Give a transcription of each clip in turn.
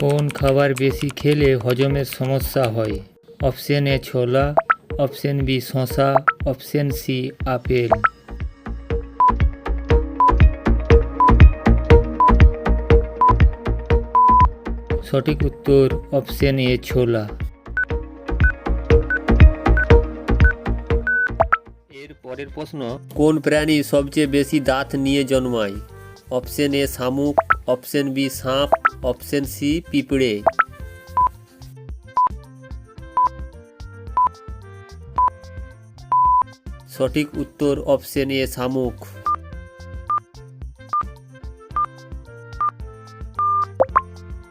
কোন খাবার বেশি খেলে হজমের সমস্যা হয়? অপশন এ ছোলা, অপশন বি শশা অপশন সি আপেল। সঠিক উত্তর অপশন এ ছোলা। এর পরের প্রশ্ন, কোন প্রাণী সবচেয়ে বেশি দাঁত নিয়ে জন্মায়? অপশন এ শামুক, অপশন বি সাপ অপশন সি, পিঁপড়ে। সঠিক উত্তর অপশন এ, শামুক।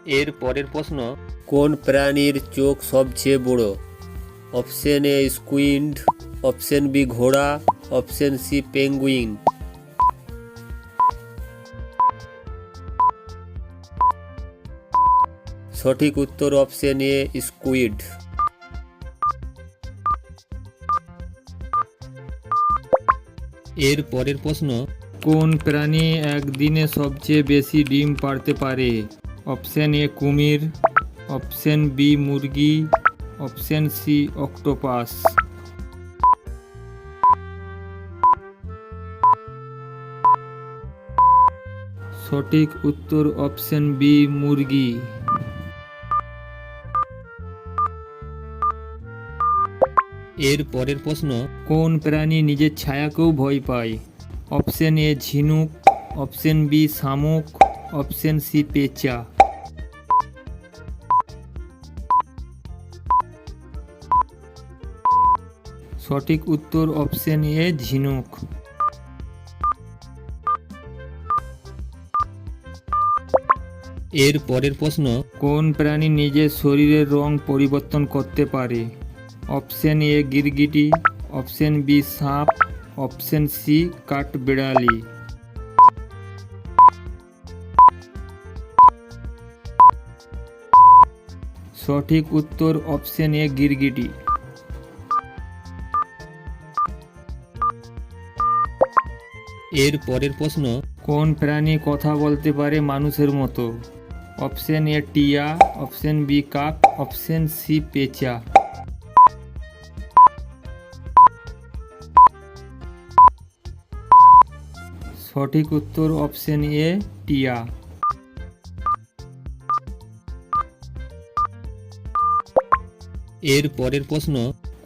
এর পরের প্রশ্ন, কোন প্রাণীর চোখ সবচেয়ে বড়? Option A, squid. Option B, ঘোড়া। Option C, penguin. সঠিক উত্তর অপশন এ স্কুইড এর পরের প্রশ্ন, কোন প্রাণী একদিনে সবচেয়ে বেশি ডিম পাড়তে পারে? অপশন এ কুমির। অপশন বি মুরগি। অপশন সি অক্টোপাস সঠিক উত্তর অপশন বি মুরগি। এর পরের প্রশ্ন কোন প্রাণী নিজের ছায়াকেও ভয় পায়? অপশন এ ঝিনুক অপশন বি শামুক অপশন সি পেঁচা। সঠিক উত্তর অপশন এ ঝিনুক। এর পরের প্রশ্ন কোন প্রাণী নিজের শরীরের রং পরিবর্তন করতে পারে? অপশন এ গিরগিটি অপশন বি সাপ অপশন সি কাঠবিড়ালি। সঠিক উত্তর অপশন এ গিরগিটি। এর পরের প্রশ্ন কোন প্রাণী কথা বলতে পারে মানুষের মতো? অপশন এ টিয়া অপশন বি কাক অপশন সি পেঁচা। সঠিক উত্তর অপশন এ টিয়া। এর পরের প্রশ্ন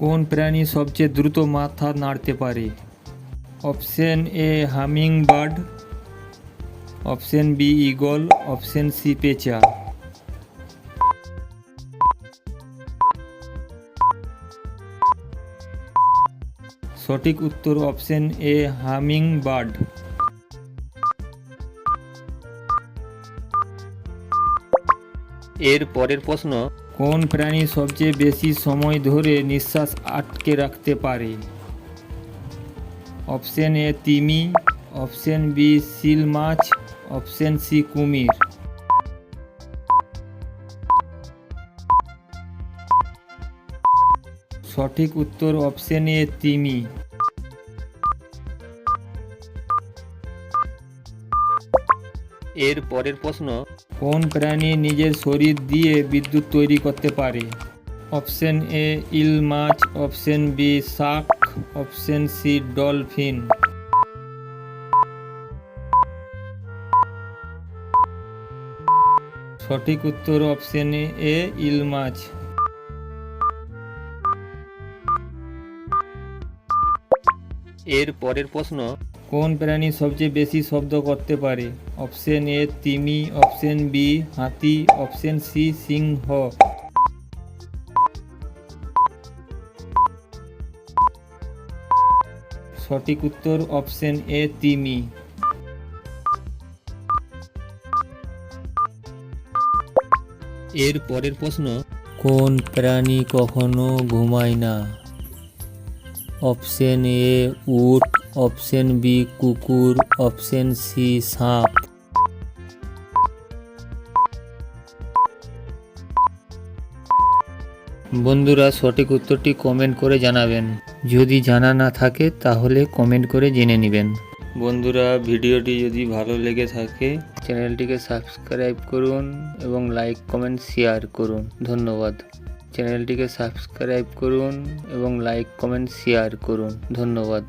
কোন প্রাণী সবচেয়ে দ্রুত মাথা নাড়তে পারে? Option A hummingbird option B eagle option C পেঁচা। সঠিক উত্তর অপশন এ হামিং বার্ড এর পরের প্রশ্ন, কোন প্রাণী সবচেয়ে বেশি সময় ধরে নিঃশ্বাস আটকে রাখতে পারে? অপশন এ তিমি, অপশন বি সিল মাছ, অপশন সি কুমির। সঠিক উত্তর অপশন এ তিমি। এর পরের প্রশ্ন কোন প্রাণী নিজের শরীর দিয়ে বিদ্যুৎ তৈরি করতে পারে? Option A eel much option B shark option C dolphin. সঠিক উত্তর অপশন এ ইল মাছ। এর পরের প্রশ্ন কোন প্রাণী সবচেয়ে বেশি শব্দ করতে পারে? অপশন এ, তিমি, অপশন বি, হাতি, অপশন সি, সিংহ। সঠিক উত্তর অপশন এ, তিমি। এর পরের প্রশ্ন, কোন প্রাণী কখনো ঘুমায় না? অপশন এ, উট অপশন বি, কুকুর। অপশন সি, সাপ। বন্ধুরা, সঠিক উত্তরটি কমেন্ট করে জানাবেন। যদি জানা না থাকে, তাহলে কমেন্ট করে জেনে নেবেন। বন্ধুরা, ভিডিওটি যদি ভালো লেগে থাকে, চ্যানেলটিকে সাবস্ক্রাইব করুন এবং লাইক কমেন্ট শেয়ার করুন। ধন্যবাদ। চ্যানেলটিকে সাবস্ক্রাইব করুন এবং লাইক কমেন্ট শেয়ার করুন। ধন্যবাদ।